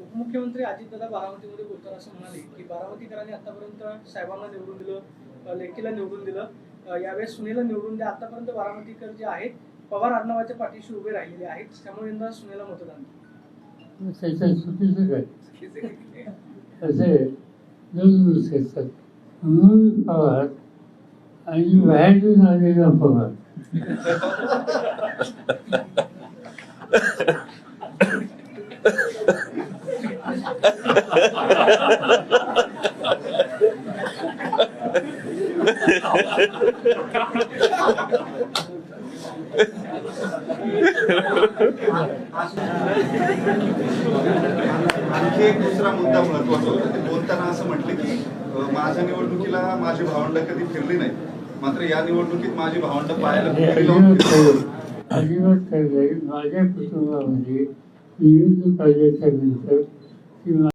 उपमुख्यमंत्री अजितदादा बारामतीमध्ये बोलताना असं म्हणाले की बारामतीकरांनी आतापर्यंत साहेबांना निवडून दिलं लेकीला निवडून दिलं. यावेळेस सुनेला निवडून द्या. आतापर्यंत बारामतीकर जे आहेत पवार आडनावाच्या पाठीशी उभे राहिलेले आहेत. त्यामुळे यंदा सुनेला मतदान असे दोन म्हणून पवार आणि बाहेरून आलेला पवार. आणखी एक दुसरा मुद्दा महत्त्वाचा होता. ते बोलताना असं म्हटले की माझ्या निवडणुकीला माझी भावंड कधी फिरली नाही मात्र या निवडणुकीत माझी भावंड पाहायला फिरली. अजिबात माझ्या कुटुंबामध्ये निवडणूक आल्याच्यानंतर ती